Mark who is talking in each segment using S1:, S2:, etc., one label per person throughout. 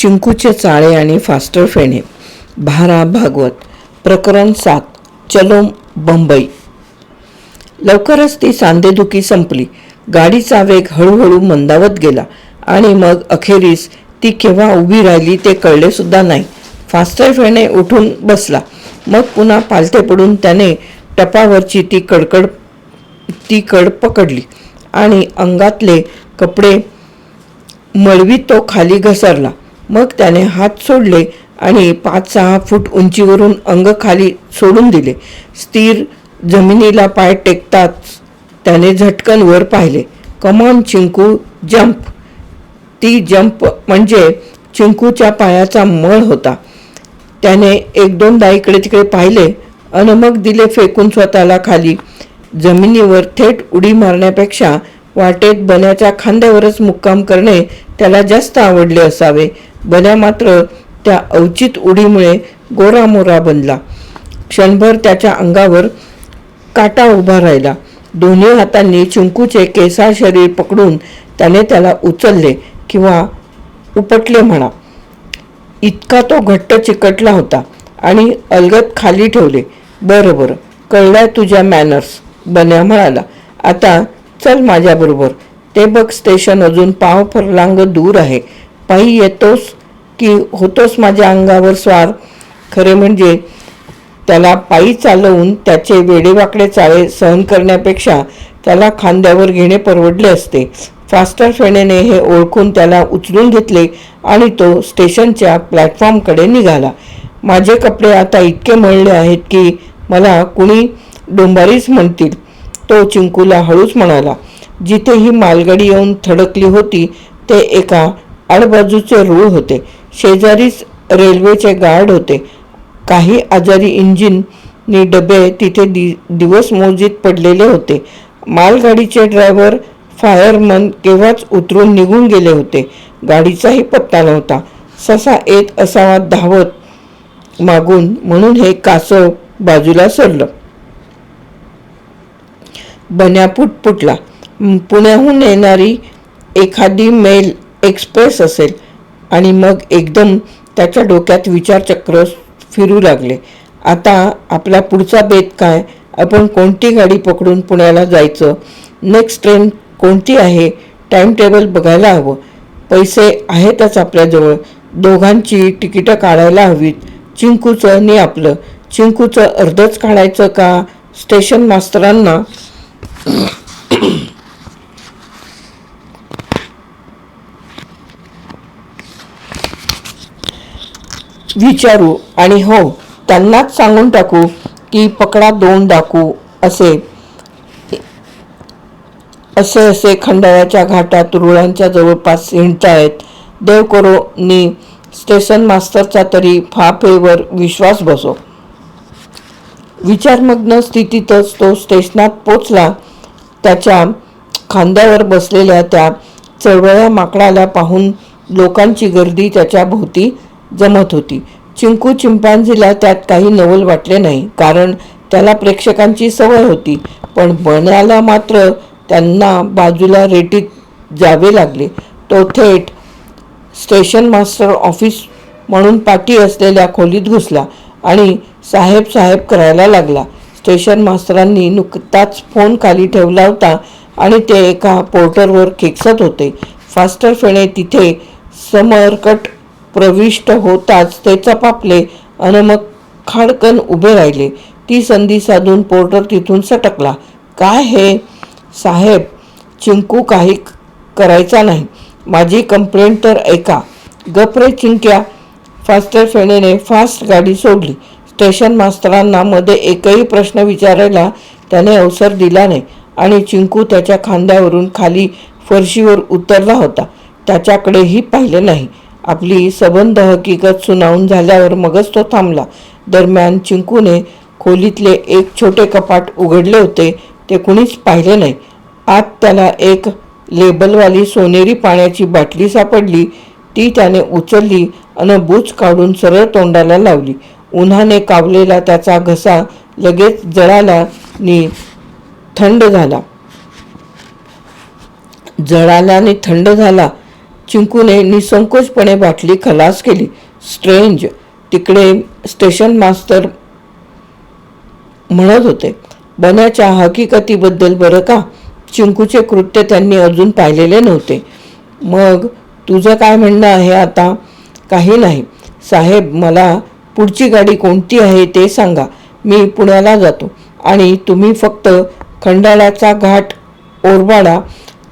S1: चिंकूचे चाळे आणि फास्टर फेणे. भारा भागवत. प्रकरण सात. चलो बंबई. लवकरच ती सांधेदुखी संपली. गाडीचा वेग हळूहळू मंदावत गेला आणि मग अखेरीस ती केव्हा उभी राहिली ते कळले सुद्धा नाही. फास्टर फेणे उठून बसला. मग पुन्हा पालथे पडून त्याने टपावरची ती कडकड ती कड पकडली आणि अंगातले कपडे मळवीत तो खाली घसरला. मग त्याने हात सोडले आणि पाच सहा फूट उंचीवरून अंग खाली सोडून दिले. स्थिर जमिनीला पाय टेकताच त्याने झटकन वर पाहिले. Come on Chinku jump. ती जंप म्हणजे चिंकूच्या पायाचा मळ होता. त्याने एक दोनदा इकडे तिकडे पाहिले अन मग दिले फेकून स्वतःला खाली. जमिनीवर थेट उडी मारण्यापेक्षा वाटेत बन्याच्या खांद्यावरच मुक्काम करणे त्याला जास्त आवडले असावे. बन्या मात्र त्या अवचित उडीमुळे गोरामोरा बनला. क्षणभर त्याच्या अंगावर काटा उभा राहिला. दोन्ही हातांनी चिंकूचे केसाळ शरीर पकडून त्याने त्याला उचलले किंवा उपटले म्हणा. इतका तो घट्ट चिकटला होता आणि अलगत खाली ठेवले. बरं बरं. कळलाय तुझ्या मॅनर्स बन्या म्हणाला. आता चल माझ्याबरोबर. ते बघ स्टेशन अजून पाव फरलांग दूर आहे. पायी येतोस की होतोस माझ्या अंगावर स्वार. खरे म्हणजे त्याला पायी चालवून त्याचे वेडेवाकडे चाळे सहन करण्यापेक्षा त्याला खांद्यावर घेणे परवडले असते. फास्टर फेणेने हे ओळखून त्याला उचलून घेतले आणि तो स्टेशनच्या प्लॅटफॉर्मकडे निघाला. माझे कपडे आता इतके मळले आहेत की मला कुणी डोंबारीच म्हणतील. तो चिंकूला हळूच म्हणाला जिथे ही मालगाडी येऊन थडकली होती ते एका आडबाजूचे रूळ होते. शेजारीच रेल्वेचे गार्ड होते. काही आजारी इंजिननी डबे तिथे दि दिवस मोजीत पडलेले होते. मालगाडीचे ड्रायव्हर फायरमन केव्हाच उतरून निघून गेले होते. गाडीचाही पत्ता नव्हता. ससा येत असावा धावत मागून म्हणून हे कासव बाजूला सरलं. बन्या पुटपुटला पुण्याहून येणारी एखादी मेल एक्सप्रेस असेल आणि मग एकदम त्याच्या डोक्यात विचारचक्र फिरू लागले. आता आपला पुढचा बेत काय? आपण कोणती गाडी पकडून पुण्याला जायचं? नेक्स्ट ट्रेन कोणती आहे? टाईम टेबल बघायला हवं. पैसे आहेतच आपल्याजवळ. दोघांची तिकीटं काढायला हवीत. चिंकूचं आणि आपलं. चिंकूचं अर्धच काढायचं का? स्टेशन मास्तरांना विचारू आणि हो त्यांनाच सांगून टाकू की पकडा दोन डाकू असे असे असे खंडाळ्याच्या घाटात रुळांच्या जवळपास हिंडतायत देव करो नी स्टेशन मास्तरचा तरी फाफेवर विश्वास बसो. विचारमग्न स्थितीतच तो स्टेशनात पोचला. त्याच्या खांद्यावर बसलेल्या त्या चळवळ्या माकडाला पाहून लोकांची गर्दी त्याच्या भोवती जमत होती. चिंकू चिंपांझीला त्यात काही नवल वाटले नाही कारण त्याला प्रेक्षकांची सवय होती. पण बन्याला मात्र त्यांना बाजूला रेटीत जावे लागले. तो थेट स्टेशन मास्टर ऑफिस म्हणून पाठी असलेल्या खोलीत घुसला आणि साहेब साहेब करायला लागला. स्टेशन मास्तरांनी नुकताच फोन खाली ठेवला होता आणि ते एका पोर्टरवर खेकसत होते. फास्टर फेणे तिथे समरकट प्रविष्ट होताच ते चपापले आणि मग खाडकन उभे राहिले. ती संधी साधून पोर्टर तिथून सटकला. काय हे? साहेब चिंकू काही करायचा नाही. माझी कंप्लेंट तर ऐका. गपरे चिंक्या. फास्टर फेणेने फास्ट गाडी सोडली. स्टेशन मास्तरांना मध्ये एकही प्रश्न विचारायला त्याने अवसर दिला नाही. आणि चिंकू त्याच्या खांद्यावरून खाली फरशीवर उतरला होता. त्याच्याकडेही पाहिले नाही. आपली सबंध हकीकत सुनावून झाल्यावर मगच तो थांबला. दरम्यान चिंकूने खोलीतले एक छोटे कपाट उघडले होते. ते कुणीच पाहिले नाही. आत त्याला एक लेबलवाली सोनेरी पाण्याची बाटली सापडली. ती त्याने उचलली आणि बूच काढून सरळ तोंडाला लावली. उन्हाने कावलेला त्याचा घसा लगेच जळाला नि थंड झाला. जळाला आणि थंड झाला. चिंकूने निसंकोचपणे बाटली खलास केली. स्ट्रेंज तिकडे स्टेशन मास्तर म्हणत होते. बन्याच्या हकीकतीबद्दल बरं का? चिंकूचे कृत्य त्यांनी अजून पाहिलेले नव्हते. मग तुझं काय म्हणणं आहे आता? काही नाही. साहेब मला पुढची गाडी कोणती आहे ते सांगा. मी पुण्याला जातो. आणि तुम्ही फक्त खंडाळ्याचा घाट ओरबाडा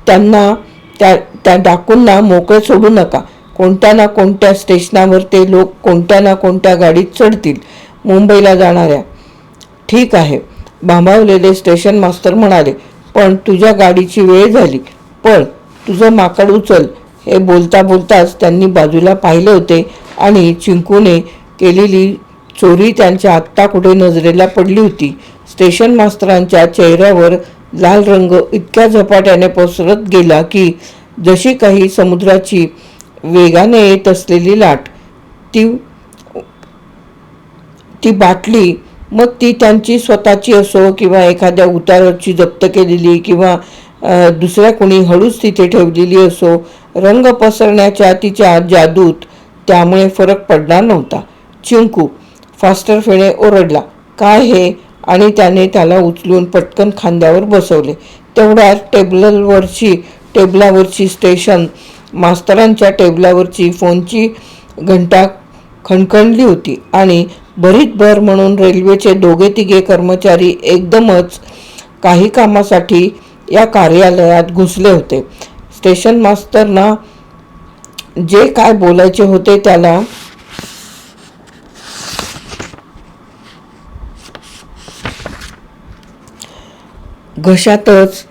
S1: त्यांना त्या त्या डाकूंना मोकळे सोडू नका. कोणत्या ना कोणत्या स्टेशनावर ते लोक कोणत्या ना कोणत्या गाडीत चढतील. मुंबईला जाणाऱ्या. ठीक आहे. भांबावलेले स्टेशन मास्तर म्हणाले पण तुझ्या गाडीची वेळ झाली. पण तुझं माकड उचल. हे बोलता बोलताच त्यांनी बाजूला पाहिले होते आणि चिंकूने केलेली चोरी त्यांच्या आत्ता कुठे नजरेला पडली होती. स्टेशन मास्तरांच्या चेहऱ्यावर लाल रंग इतक्या झपाट्याने पसरत गेला की जशी काही समुद्राची वेगाने येत असलेली लाट ती ती बाटली मग ती त्यांची स्वतःची असो किंवा एखाद्या उताराची जप्त केलेली किंवा दुसऱ्या कोणी हळूच तिथे ठेवलेली असो रंग पसरण्याच्या तिच्या जादूत त्यामुळे फरक पडणार नव्हता. चिंकू फास्टर फेणे ओरडला काय हे? आणि त्याने त्याला उचलून पटकन खांद्यावर बसवले. तेवढ्यात टेबलवरची टेबलावरची स्टेशन मास्तरांच्या टेबलावरची फोनची घंटा खणखणली होती आणि भरीतभर म्हणून रेल्वेचे दोघे तिघे कर्मचारी एकदमच काही कामासाठी या कार्यालयात घुसले होते. स्टेशन मास्तरना जे काय बोलायचे होते त्याला घशातच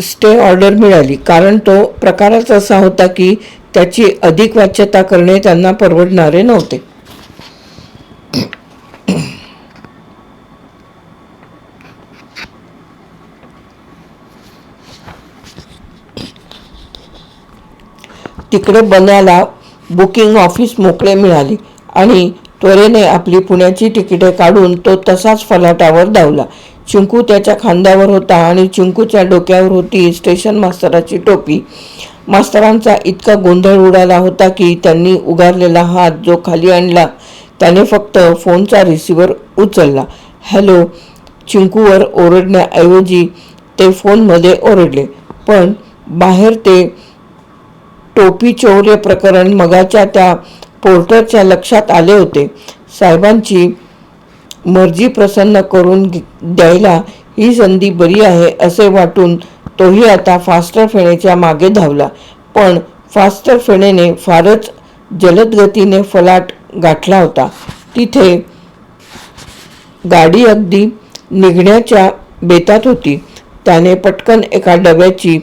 S1: स्टे ऑर्डर मिळाली. कारण तो प्रकारच असा होता की त्याची अधिक वाच्यता करणे त्यांना परवडणारे नव्हते. तिकडे बनायला बुकिंग ऑफिस मोकळे मिळाले आणि त्वरेने आपली पुण्याची तिकिटे काढून तो तसाच फलाटावर धावला. चिंकू त्याच्या खांद्यावर होता आणि चिंकूच्या डोक्यावर होती स्टेशन मास्तराची टोपी. मास्तरांचा इतका गोंधळ उडाला होता की त्यांनी उगारलेला हात जो खाली आणला त्याने फक्त फोनचा रिसिव्हर उचलला. हॅलो चिंकूवर ओरडण्याऐवजी ते फोनमध्ये ओरडले. पण बाहेर ते टोपी चौर्य प्रकरण मगाच्या त्या पोर्टरच्या लक्षात आले होते. साहेबांची मर्जी प्रसन्न करून द्यायला ही संधी बरी आहे असे वाटून तोही आता फास्टर फेणेच्या मागे धावला. पण फास्टर फेणेने फारच जलद गतीने फलाट गाठला होता. तिथे गाडी अगदी निघण्याच्या बेतात होती. त्याने पटकन एका डब्याची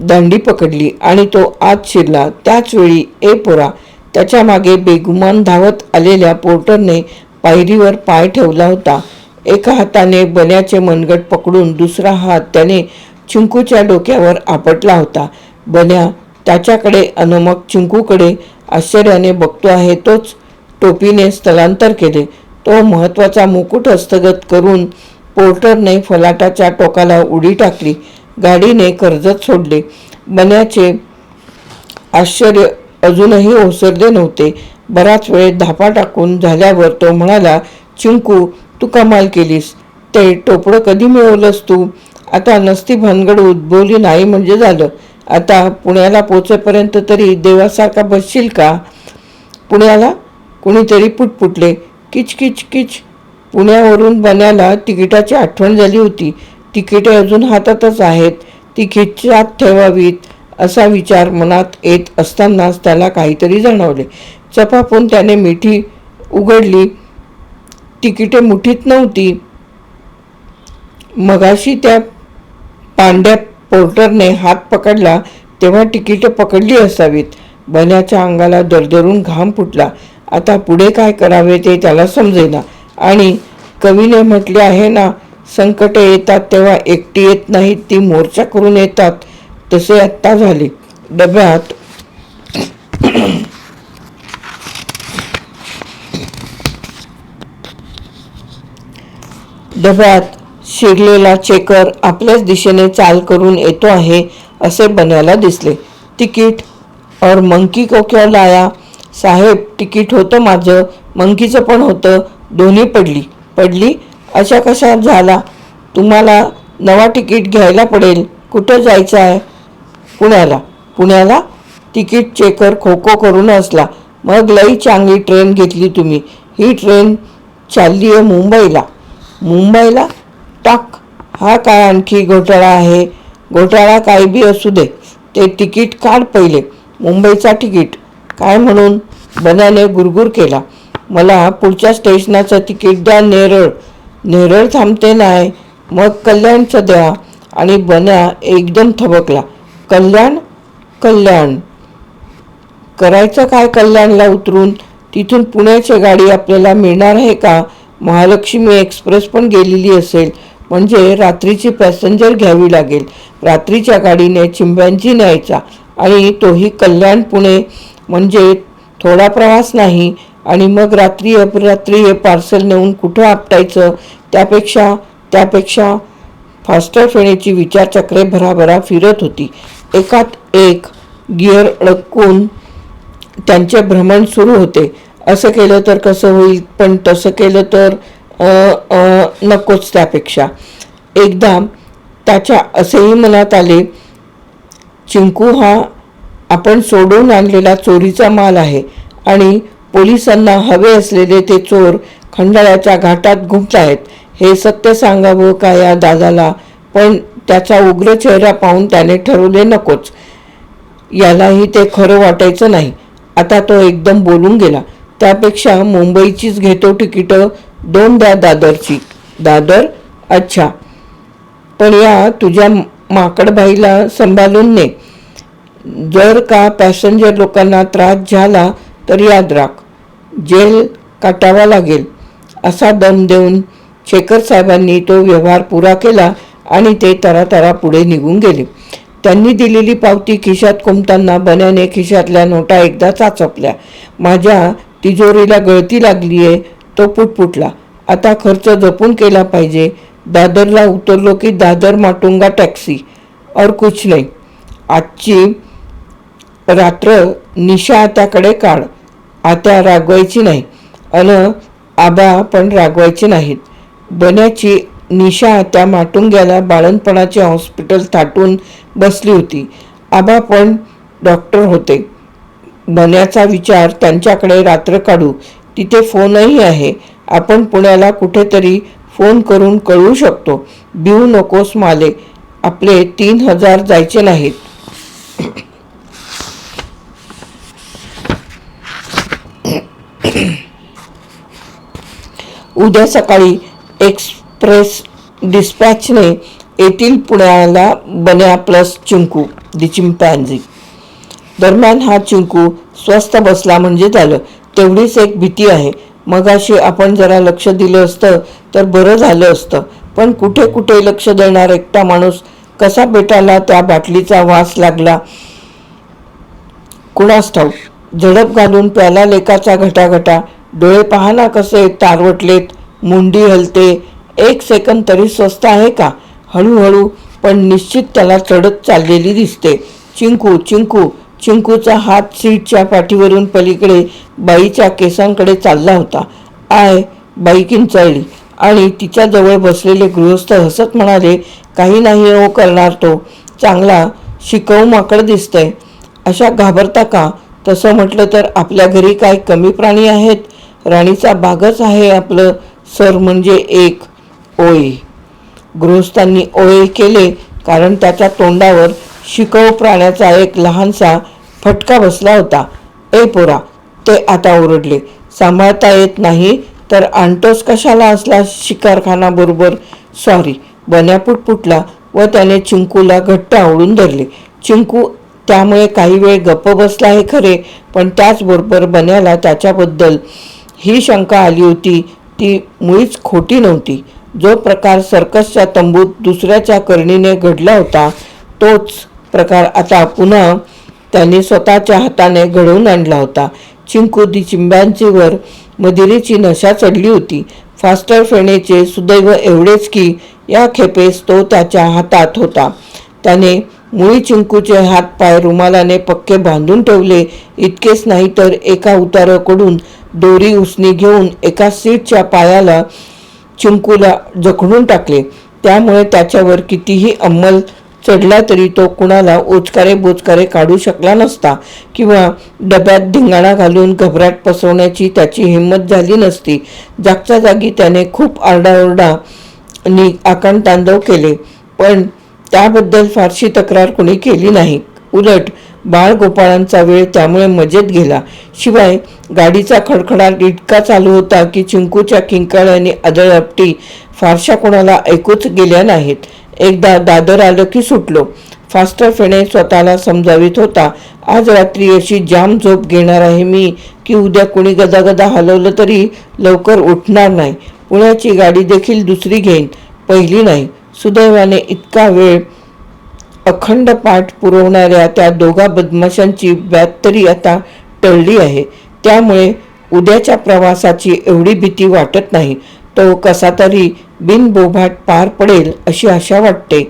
S1: दांडी पकडली आणि तो आत शिरला. त्याचवेळी ए पोरा त्याच्यामागे बेगुमान धावत आलेल्या पोर्टरने पायरीवर पाय ठेवला होता. एका हाताने बन्याचे मनगट पकडून दुसरा हात त्याने चिंकूच्या डोक्यावर आपटला होता. बन्या त्याच्याकडे अनमक मग चिंकूकडे आश्चर्याने बघतो आहे तोच टोपीने स्थलांतर केले. तो महत्त्वाचा मुकुट हस्तगत करून पोर्टरने फलाटाच्या टोकाला उडी टाकली. गाडीने कर्जत सोडले. बन्याचे आश्चर्य अजूनही ओसरले नव्हते. बराच वेळ धापा टाकून झाल्यावर तो म्हणाला चिंकू तू कमाल केलीस. ते टोपडं कधी मिळवलंस तू? आता नसती भानगड उद्भवली नाही म्हणजे झालं. आता पुण्याला पोचेपर्यंत तरी देवासारखा बसशील का? पुण्याला? कुणीतरी पुटपुटले. किच किच किच. पुण्यावरून बन्याला तिकिटाची आठवण झाली होती. तिकिटे अजून हातातच आहेत. ती खिच्चात ठेवावीत. असा विचार मनात येत असतानाच त्याला काहीतरी जाणवले. चपापून त्याने मिठी उघडली. तिकिटे मुठीत नव्हती. मगाशी त्या पांड्या पोर्टरने हात पकडला तेव्हा तिकिटे पकडली असावीत. बन्याच्या अंगाला दरदरून घाम फुटला. आता पुढे काय करावे ते त्याला समजेना. आणि कवीने म्हटले आहे ना संकटे येतात तेव्हा एकटी येत नाहीत ती मोर्चा करून येतात. तसे आत्ता झाले. डब्यात डब्यात शिरलेला चेकर आपल्याच दिशेने चाल करून येतो आहे असे बनायला दिसले. तिकीट और मंकी को क्यों लाया? साहेब तिकीट होतं माझं मंकीचं पण होतं दोन्ही पडली. पडली? अशा कशा झाला? तुम्हाला नवा तिकीट घ्यायला पडेल. कुठं जायचं आहे? पुण्याला. पुण्याला तिकीट चेकर खो खो करून असला. मग लई चांगली ट्रेन घेतली तुम्ही. ही ट्रेन चालली आहे मुंबईला. मुंबईला टाक. हा काय आणखी घोटाळा आहे? घोटाळा काय बी असू दे. ते तिकीट काढ पहिले. मुंबईचा तिकीट. काय म्हणून? बनाने गुरगुर केला. मला पुढच्या स्टेशनाचं तिकीट द्या नेरळ. नेरळ थांबते नाही. मग कल्याणचं द्या. आणि बन्या एकदम थबकला. कल्याण कल्याण. करायचं काय कल्याणला उतरून? तिथून पुण्याची गाडी आपल्याला मिळणार आहे का? महालक्ष्मी एक्सप्रेस पण गेलेली असेल. म्हणजे रात्रीची पॅसेंजर घ्यावी लागेल. रात्रीच्या गाडीने चिंब्यांची न्यायचा. आणि तोही कल्याण पुणे. म्हणजे थोडा प्रवास नाही. आणि मग रात्री अपरात्री हे पार्सल नेऊन कुठं आपटायचं? त्यापेक्षा त्यापेक्षा फास्टर फेण्याची विचारचक्रे भराभरा फिरत होती. एकात एक गिअर अडकून त्यांचे भ्रमण सुरू होते. असं केलं तर कसं होईल? पण तसं केलं तर नकोच त्यापेक्षा. एकदा त्याच्या असेही मनात आले चिंकू हा आपण सोडून आणलेला चोरीचा माल आहे आणि पोलिसांना हवे असलेले ते चोर खंडाळ्याच्या घाटात घुमत आहेत. हे सत्य सांगावं का या दादाला? पण त्याचा उग्र चेहरा पाहून त्याने ठरवले नकोच. यालाही ते खरं वाटायचं नाही. आता तो एकदम बोलून गेला. त्यापेक्षा मुंबईचीच घेतो तिकीटं दोन द्या दादरची. दादर? अच्छा. पण या तुझ्या माकडबाईला सांभाळून ने. जर का पॅसेंजर लोकांना त्रास झाला तर याद राख. जेल काटावा लागेल. असा दम देऊन शेखर साहेबांनी तो व्यवहार पुरा केला. आणि ते तरातरा पुढे निघून गेले. त्यांनी दिलेली पावती खिशात कोंबताना बन्याने खिशातल्या नोटा एकदा चाचपल्या. माझ्या तिजोरीला गळती लागली आहे तो पुटपुटला. आता खर्च जपून केला पाहिजे. दादरला उतरलो की दादर माटुंगा टॅक्सी. और कुछ नाही. आजची रात्र निशा आत्याकडे काढ. आत्या रागवायची नाही. अन आबा पण रागवायची नाहीत. बन्याची निशा त्या माटुंग्याला बाळणपणाचे हॉस्पिटल थाटून बसली होती. आबा पण डॉक्टर होते. बन्याचा विचार त्यांच्याकडे रात्र काढू. तिथे फोनही आहे. आपण पुण्याला कुठेतरी फोन करून कळवू शकतो. बिऊ नकोस माले. आपले तीन हजार जायचे नाहीत. उद्या सकाळी एक्स प्रेस डिस्पॅचने येथील पुण्याला बन्या प्लस चिंकू दी चिंपॅन्झी. दरम्यान हा चिंकू स्वस्त बसला म्हणजे झालं. तेवढीच एक भीती आहे. मगाशी आपण जरा लक्ष दिलं असतं तर बरं झालं असतं. पण कुठे कुठे लक्ष देणार एकटा माणूस कसा बेटाला त्या बाटलीचा वास लागला? कुणास ठाऊक झडप घालून प्याला लेकाचा घटाघटा डोळे पाहना कसे तारवटलेत मुंडी हलते एक सेकंद तरी स्वस्त आहे का? हळूहळू पण निश्चित त्याला चढत चाललेली दिसते. चिंकू चिंकू चिंकूचा हात सीटच्या पाठीवरून पलीकडे बाईच्या केसांकडे चालला होता. आय बाई किंचाळली. आणि तिच्याजवळ बसलेले गृहस्थ हसत म्हणाले काही नाही हो करणार तो. चांगला शिकवू माकड दिसतंय. अशा घाबरता का? तसं म्हटलं तर आपल्या घरी काय कमी प्राणी आहेत? राणीचा बागच आहे आपलं सर म्हणजे एक. ओय गृहस्थांनी ओळे केले कारण त्याच्या तोंडावर शिकव प्राण्याचा एक लहानसा फटका बसला होता. ए पोरा ते आता ओरडले. सांभाळता येत नाही तर आणतोस कशाला असला शिकारखाना बरोबर सॉरी बन्यापूट फुटला व त्याने चिंकूला घट्ट आवडून धरले. चिंकू त्यामुळे काही वेळ गप्प बसला हे खरे पण त्याचबरोबर बन्याला त्याच्याबद्दल ही शंका आली होती. ती मुळीच खोटी नव्हती. जो प्रकार सर्कसच्या तंबूत दुसऱ्याच्या करणीने घडला होता तोच प्रकार आता पुन्हा त्याने स्वतःच्या हाताने घडवून आणला होता. चिंकू दी चिंब्यांचीवर मदिरीची नशा चढली होती. फास्टर फेणेचे सुदैव एवढेच की या खेपेस तो त्याच्या हातात होता. त्याने मुळी चिंकूचे हातपाय रुमालाने पक्के बांधून ठेवले. इतकेच नाही तर एका उताराकडून दोरी उसनी घेऊन एका सीटच्या पायाला चिंकूला जखडून टाकले. त्यामुळे त्याच्यावर कितीही अंमल चढला तरी तो कुणाला ओचकारे बोचकारे काढू शकला नसता किंवा डब्यात धिंगाणा घालून घबराट पसरवण्याची त्याची हिंमत झाली नसती. जागच्या जागी त्याने खूप आरडाओरडा नि आकांतांडव केले पण त्याबद्दल फारशी तक्रार कोणी केली नाही. उलट बाळगोपाळांचा वेळ त्यामुळे मजेत गेला. शिवाय गाडीचा खडखडाट इतका चालू होता की चिंकूच्या किंकाळ्याने आदळपटी फारशा कोणाला ऐकूच गेल्या नाहीत. एकदा दादर आलं की सुटलो. फास्टर फेणे स्वतःला समजावित होता आज रात्री अशी जाम झोप घेणार आहे मी की उद्या कुणी गदागदा हलवलं तरी लवकर उठणार नाही. पुण्याची गाडी देखील दुसरी घेईन पहिली नाही. सुदैवाने इतका वेळ अखंड पाठ पुरवणाऱ्या त्या दोघा बदमाशांची व्यात तरी आता टळली आहे. त्यामुळे उद्याच्या प्रवासाची एवढी भीती वाटत नाही. तो कसा तरी बिनबोभाट पार पडेल अशी आशा वाटते.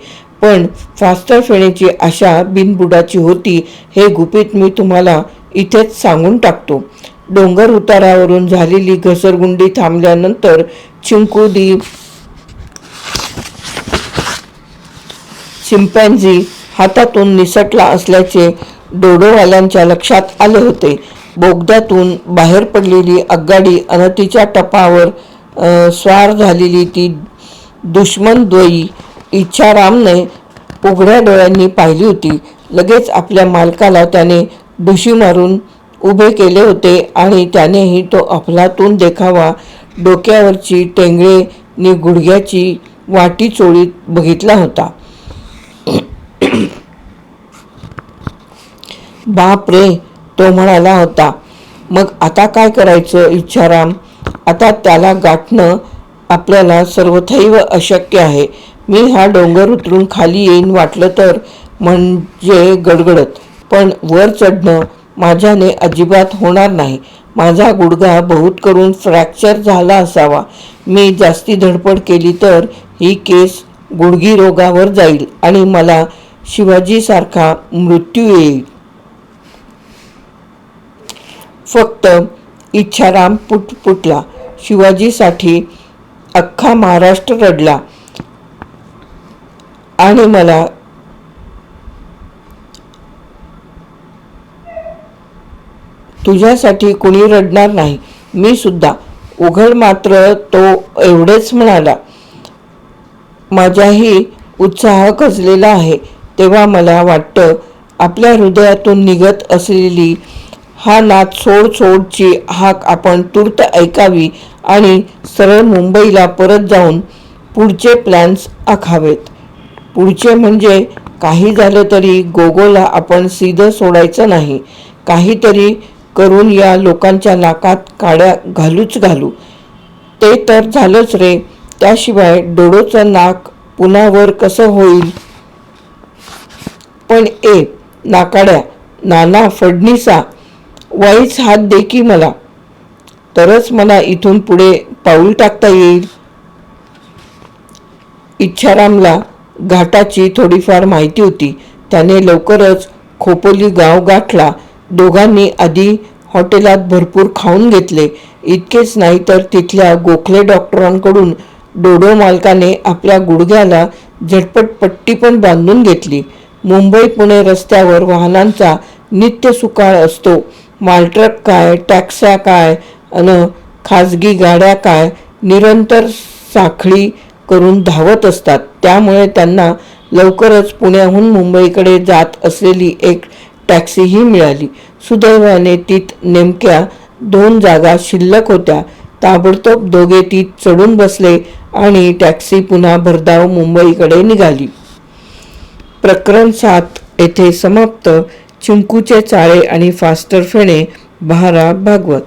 S1: पण फास्टर फेण्याची आशा बिनबुडाची होती हे गुपित मी तुम्हाला इथेच सांगून टाकतो. डोंगर उतारावरून झालेली घसरगुंडी थांबल्यानंतर चिंकुदी चिंपॅन्झी हातातून निसटला असल्याचे डोडोवाल्यांच्या लक्षात आले होते. बोगद्यातून बाहेर पडलेली आगगाडी अनतीच्या टपावर स्वार झालेली ती दुश्मनद्वयी इच्छारामने उघड्या डोळ्यांनी पाहिली होती. लगेच आपल्या मालकाला त्याने ढुशी मारून उभे केले होते आणि त्यानेही तो अफलातून देखावा डोक्यावरची टेंगळे नि गुडघ्याची वाटी चोळीत बघितला होता. बाप रे तो म्हणाला होता मग आता काय करायचं इच्छाराम? आता त्याला गाठणं आपल्याला सर्वथैव अशक्य आहे. मी हा डोंगर उतरून खाली येईन वाटलं तर म्हणजे गडगडत. पण वर चढणं माझ्याने अजिबात होणार नाही. माझा गुडघा बहुत करून फ्रॅक्चर झाला असावा. मी जास्ती धडपड केली तर ही केस गुडघी रोगावर जाईल आणि मला शिवाजीसारखा मृत्यू येईल. फक्त इच्छाराम पुटपुटला शिवाजीसाठी अख्खा महाराष्ट्र रडला. आणि मला तुझ्यासाठी कुणी रडणार नाही. मी सुद्धा. उघड मात्र तो एवढेच म्हणाला. माझ्याही उत्साह खचलेला आहे. तेव्हा मला वाटतं आपल्या हृदयातून निघत असलेली हा नाद सोड सोडची हाक आपण तूर्त ऐकावी आणि सरळ मुंबईला परत जाऊन पुढचे प्लॅन्स आखावेत. पुढचे म्हणजे काही झालं तरी गोगोला आपण सीधं सोडायचं नाही. काहीतरी करून या लोकांच्या नाकात काड्या घालूच घालू. ते तर झालंच रे. त्याशिवाय डोडोचं नाक पुन्हा वर कसं होईल? पण ए नाकाड्या नाना फडणीसा वाईच हात दे की मला. तरच मला इथून पुढे पाऊल टाकता येईल. इच्छारामला घाटाची थोडीफार माहिती होती. त्याने लवकरच खोपोली गाव गाठला. दोघांनी आधी हॉटेलात भरपूर खाऊन घेतले. इतकेच नाही तर तिथल्या गोखले डॉक्टरांकडून डोडो मालकाने आपल्या गुडघ्याला झटपट पट्टी पण बांधून घेतली. मुंबई पुणे रस्त्यावर वाहनांचा नित्य सुकाळ असतो. मालट्रक काय टॅक्स्या काय अन खाजगी गाड्या काय निरंतर साखळी करून धावत असतात. त्यामुळे त्यांना लवकरच पुण्याहून मुंबईकडे जात असलेली एक टॅक्सीही मिळाली. सुदैवाने तीत नेमक्या दोन जागा शिल्लक होत्या. ताबडतोब दोघे तीत चढून बसले आणि टॅक्सी पुन्हा भरधाव मुंबईकडे निघाली. प्रकरण सात येथे समाप्त. चिंकूचे चाळे आणि फास्टर फेणे बहारा भागवत.